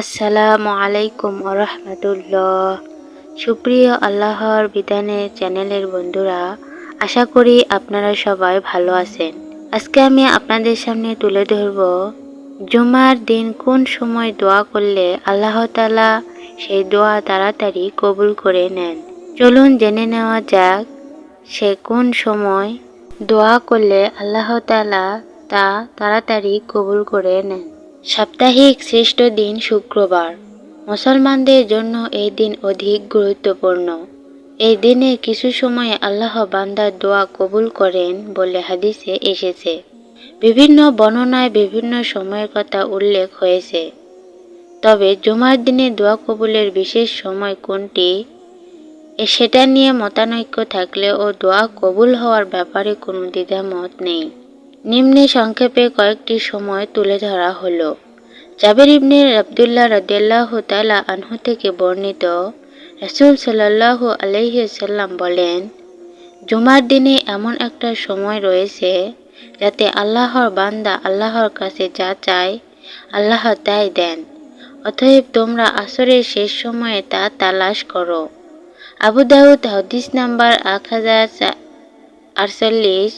আসসালামু আলাইকুম রহমতুল্লাহ। সুপ্রিয় আল্লাহর বিধানের চ্যানেলের বন্ধুরা, আশা করি আপনারা সবাই ভালো আছেন। আজকে আমি আপনাদের সামনে তুলে ধরব, জুমার দিন কোন সময় দোয়া করলে আল্লাহ তালা সেই দোয়া তাড়াতাড়ি কবুল করে নেন। চলুন জেনে নেওয়া যাক, সে কোন সময় দোয়া করলে আল্লাহ তালা তা তাড়াতাড়ি কবুল করে নেন। সাপ্তাহিক শ্রেষ্ঠ দিন শুক্রবার। মুসলমানদের জন্য এই দিন অধিক গুরুত্বপূর্ণ। এই দিনে কিছু সময়ে আল্লাহ বান্দার দোয়া কবুল করেন বলে হাদিসে এসেছে। বিভিন্ন বর্ণনায় বিভিন্ন সময়ের কথা উল্লেখ হয়েছে। তবে জুমার দিনে দোয়া কবুলের বিশেষ সময় কোনটি? সেটা নিয়ে মতানৈক্য থাকলেও দোয়া কবুল হওয়ার ব্যাপারে কোনো দ্বিধামত নেই। নিম্নে সংক্ষেপে কয়েকটি সময় তুলে ধরা হলো। জাবের ইবনে আবদুল্লাহ রদিয়াল্লাহ তালা আনহু থেকে বর্ণিত রসুল সাল্লাহ আলহিসাল্লাম বলেন, জুমার দিনে এমন একটা সময় রয়েছে যাতে আল্লাহর বান্দা আল্লাহর কাছে যা চায় আল্লাহ তাই দেন। অতএব তোমরা আসরের শেষ সময়ে তা তালাশ করো। আবু হাদিস নাম্বার এক হাজার আটচল্লিশ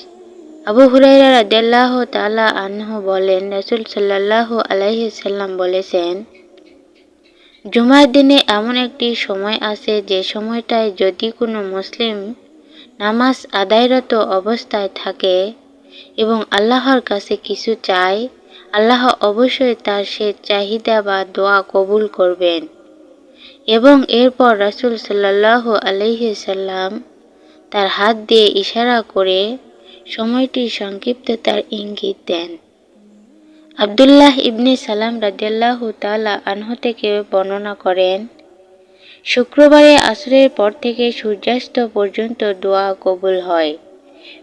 আবু হুরাইরা রাদিয়াল্লাহ তালা আনহু বলেন, রসুল সাল্লাহ আলাইসাল্লাম বলেছেন, জুমার দিনে এমন একটি সময় আছে যে সময়টায় যদি কোনো মুসলিম নামাজ আদায়রত অবস্থায় থাকে এবং আল্লাহর কাছে কিছু চায়, আল্লাহ অবশ্যই তার সে চাহিদা বা দোয়া কবুল করবেন। এবং এরপর রাসুল সাল্লাহ আলহিসাল্লাম তার হাত দিয়ে ইশারা করে সময়টি সংক্ষিপ্ততার ইঙ্গিত দেন। আবদুল্লাহ ইবনে সালাম রাজিয়াল্লাহ তালা আনহ থেকে বর্ণনা করেন, শুক্রবারে আসরের পর থেকে সূর্যাস্ত পর্যন্ত দোয়া কবুল হয়।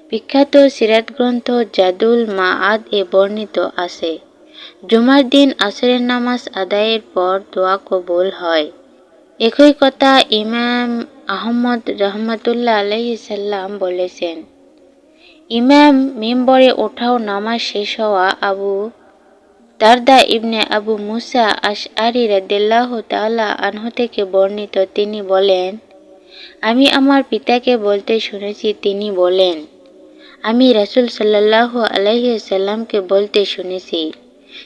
বিখ্যাত সিরাত গ্রন্থ জাদুল মা আদ এ বর্ণিত আছে। জুমার দিন আসরের নামাজ আদায়ের পর দোয়া কবুল হয়। একই কথা ইমাম আহমদ রহমতুল্লাহ আলাইসাল্লাম বলেছেন ইমাম মেম্বরে ওঠাও নামাজ শেষ হওয়া আবু দারদা ইবনে আবু মুসা আশ আরি রাদিল্লাহ তালা আনহ থেকে বর্ণিত, তিনি বলেন, আমি আমার পিতাকে বলতে শুনেছি, তিনি বলেন, আমি রাসুল সাল্লাহ আলাইসাল্লামকে বলতে শুনেছি।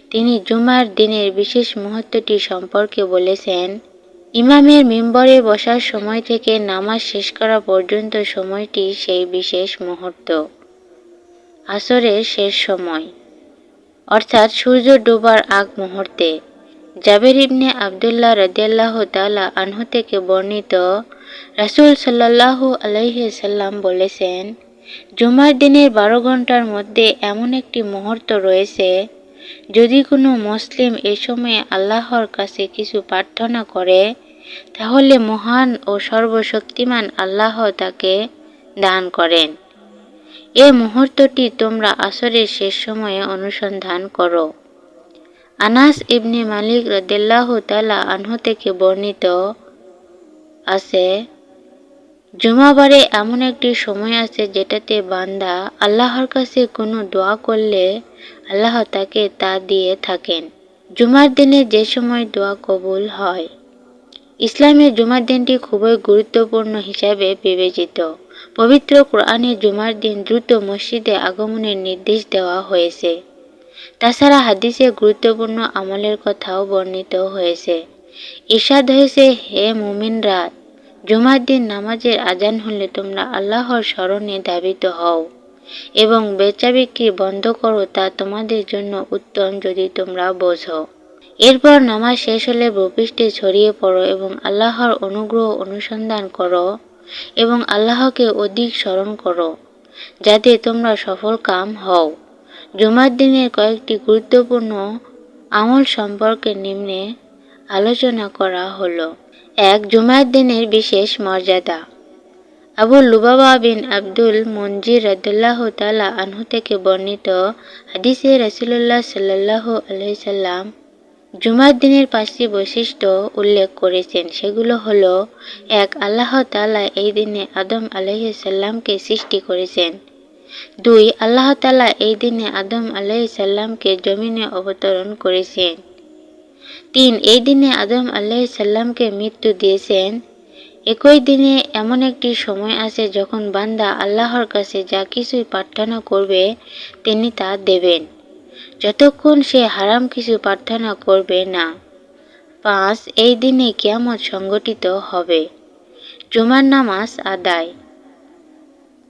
তিনি জুমার দিনের বিশেষ মুহূর্তটি সম্পর্কে বলেছেন, ইমামের মেম্বরে বসার সময় থেকে নামাজ শেষ করা পর্যন্ত সময়টি সেই বিশেষ মুহূর্ত। আসরের শেষ সময়। অর্থাৎ সূর্য ডোবার আগ মুহূর্তে জাবের ইবনে আবদুল্লাহ রদিয়াল্লাহ তালা আনহু থেকে বর্ণিত রাসুল সাল্লাহ আলহিসাল্লাম বলেছেন, জুমার দিনের বারো ঘণ্টার মধ্যে এমন একটি মুহূর্ত রয়েছে, যদি কোনো মুসলিম এ সময়ে আল্লাহর কাছে কিছু প্রার্থনা করে, তাহলে মহান ও সর্বশক্তিমান আল্লাহ তাকে দান করেন। এ মুহূর্তটি তোমরা আসরের শেষ সময়ে অনুসন্ধান করো। আনাস ইবনে মালিক রদেল্লাহ তালা আনহ থেকে বর্ণিত আছে জুমাবারে এমন একটি সময় আছে যেটাতে বান্দা আল্লাহর কাছে কোনো দোয়া করলে আল্লাহ তাকে তা দিয়ে থাকেন। জুমার দিনে যে সময় দোয়া কবুল হয় ইসলামের জুমার দিনটি খুবই গুরুত্বপূর্ণ হিসাবে বিবেচিত। পবিত্র কোরআনে জুমার দিন দ্রুত মসজিদে আগমনের নির্দেশ দেওয়া হয়েছে। তাছাড়া হাদিসে গুরুত্বপূর্ণ আমলের কথাও বর্ণিত হয়েছে। ঈশাদ হয়েছে, হে মুমিনরা, জুমার দিন নামাজের আজান হলে তোমরা আল্লাহর স্মরণে দাবিত হও এবং বেচা বিক্রি বন্ধ করো তা তোমাদের জন্য উত্তম যদি তোমরা বোঝো। এরপর নামাজ শেষ হলে ভূপৃষ্ঠে ছড়িয়ে পড়ো এবং আল্লাহর অনুগ্রহ অনুসন্ধান করো। এবং আল্লাহকে অধিক স্মরণ করো, যাতে তোমরা সফল কাম হও। জুমার দিনের কয়েকটি গুরুত্বপূর্ণ আমল সম্পর্কে নিম্নে আলোচনা করা হলো। এক, জুমার দিনের বিশেষ মর্যাদা। আবু লুবাবা বিন আব্দুল মঞ্জির রদুল্লাহ তালা আনহু থেকে বর্ণিত হাদিসে রসুল্লাহ সাল্লাহ আলহিসাল্লাম জুমার দিনের পাঁচটি বৈশিষ্ট্য উল্লেখ করেছেন। সেগুলো হলো, এক, আল্লাহ তালা এই দিনে আদম আলহিসাল্লামকে সৃষ্টি করেছেন। দুই, আল্লাহ তালা এই দিনে আদম আলহিসাল্লামকে জমিনে অবতরণ করেছেন। তিন, এই দিনে আদম আল্লাহ সাল্লামকে মৃত্যু দিয়েছেন। একই দিনে এমন একটি সময় আছে যখন বান্দা আল্লাহর কাছে যা কিছুই প্রার্থনা করবে, তিনি তা দেবেন। যতক্ষণ সে হারাম কিছু প্রার্থনা করবে না। পাঁচ, এই দিনে কিয়ামত সংগঠিত হবে। জুমার নামাজ আদায়।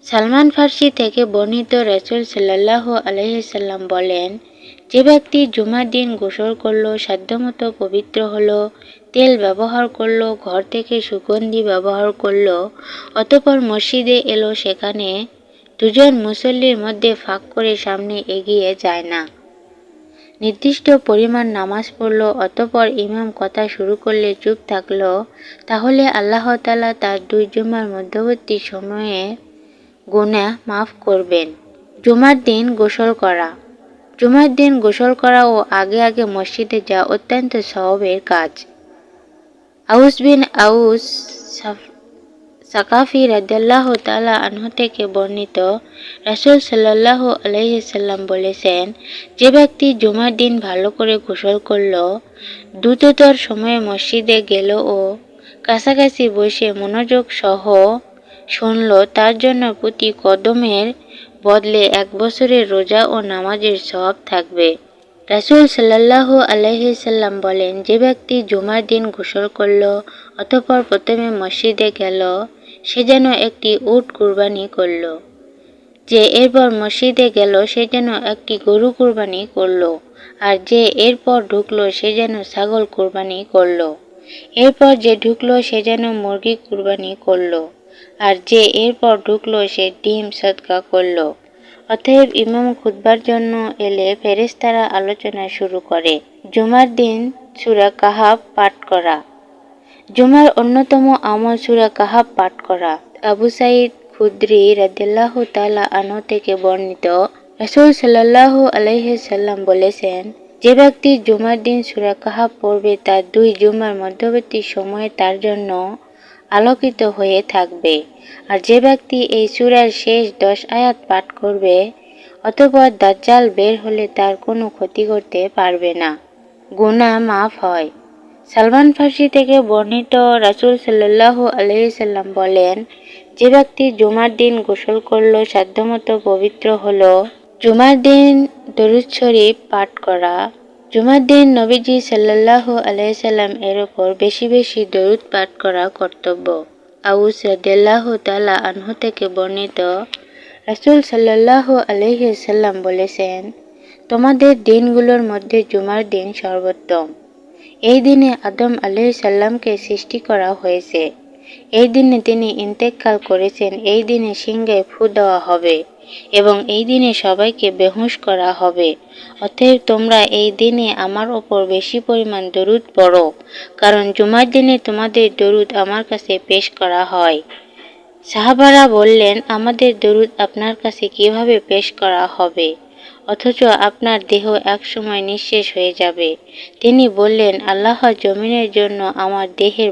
সালমান ফার্সি থেকে বর্ণিত রসুল সাল্লাহ আলহিসাল্লাম বলেন, যে ব্যক্তি জুমার দিন গোসল করল, সাধ্যমতো পবিত্র হলো, তেল ব্যবহার করল, ঘর থেকে সুগন্ধি ব্যবহার করল, অতপর মসজিদে এলো, সেখানে দুজন মুসল্লির মধ্যে ফাঁক করে সামনে এগিয়ে যায় না। নির্দিষ্ট পরিমাণ নামাজ পড়ল, অতপর ইমাম কথা শুরু করলে চুপ থাকল। তাহলে আল্লাহ তালা তার দুই জুমার মধ্যবর্তী সময়ে গুণা মাফ করবেন। জুমার দিন গোসল করা। জুমার দিন গোসল করা ও আগে আগে মসজিদে যাওয়া অত্যন্ত সহবের কাজ। আউস বিন আউস সাকাফি রাদ্দাল্লাহ তালা আনহ থেকে বর্ণিত রাসুল সাল্লাহ আলহিসাল্লাম বলেছেন, যে ব্যক্তি জুমার দিন ভালো করে গোসল করল, দ্রুততর সময়ে মসজিদে গেল ও কাছাকাছি বসে মনোযোগ সহ শুনল, তার জন্য প্রতি কদমের বদলে এক বছরের রোজা ও নামাজের সব থাকবে। রাসুল সাল্লাহ আলহিসাল্লাম বলেন, যে ব্যক্তি জুমার দিন গোসল করল, অতপর প্রথমে মসজিদে গেল সে যেন একটি উট কুরবানি করল। যে এরপর মসজিদে গেল, সে যেন একটি গরু কুরবানি করল, আর যে এরপর ঢুকলো, সে যেন ছাগল কুরবানি করল। এরপর যে ঢুকলো, সে যেন মুরগি কুরবানি করল, আর যে এরপর ঢুকলো, সে ডিম সৎকা করল। অতএব ইমাম খুতবার জন্য এলে ফেরেস্তারা আলোচনা শুরু করে। জুমার দিন সুরা কাহাব পাঠ করা। জুমার অন্যতম আমল সুরা কাহাব পাঠ করা। আবু সাইদ খুদ্রি রাদিল্লাহ তালা আনো থেকে বর্ণিত। রসুল সাল্লাহ আলহিসাল্লাম বলেছেন, যে ব্যক্তি জুমার দিন সুরা কাহাব পড়বে তার দুই জুমার মধ্যবর্তী সময়ে তার জন্য আলোকিত হয়ে থাকবে। আর যে ব্যক্তি এই সুরার শেষ দশ আয়াত পাঠ করবে অতপর দাজ্জাল বের হলে তার কোনো ক্ষতি করতে পারবে না। গুণা মাফ হয়। সালমান ফার্সি থেকে বর্ণিত রাসুল সাল্লাহ আলহিসাল্লাম বলেন, যে ব্যক্তি জুমার দিন গোসল করল, সাধ্যমতো পবিত্র হলো। জুমার দিন দরুদ শরীফ পাঠ করা। জুমার দিন নবীজি সাল্লাহ আলাইসাল্লাম এর ওপর বেশি বেশি দরুদ পাঠ করা কর্তব্য। আউস রাদিল্লাহ তালা আনহু থেকে বর্ণিত রাসুল সাল্লাহ আলহিসাল্লাম বলেছেন, তোমাদের দিনগুলোর মধ্যে জুমার দিন সর্বোত্তম। এই দিনে আদম আলহ সাল্লামকে সৃষ্টি করা হয়েছে। এই দিনে তিনি ইন্তেকাল করেছেন, এই দিনে সিংহে ফু দেওয়া হবে এবং এই দিনে সবাইকে বেহুশ করা হবে। অতএব তোমরা এই দিনে আমার ওপর বেশি পরিমাণ দরুদ পড়ো, কারণ জুমার দিনে তোমাদের দরুদ আমার কাছে পেশ করা হয়। সাহাবারা বললেন, আমাদের দরুদ আপনার কাছে কীভাবে পেশ করা হবে? অথচ আপনার দেহ একসময় নিঃশেষ হয়ে যাবে। তিনি বললেন আল্লাহ জমিনের জন্য আমার দেহের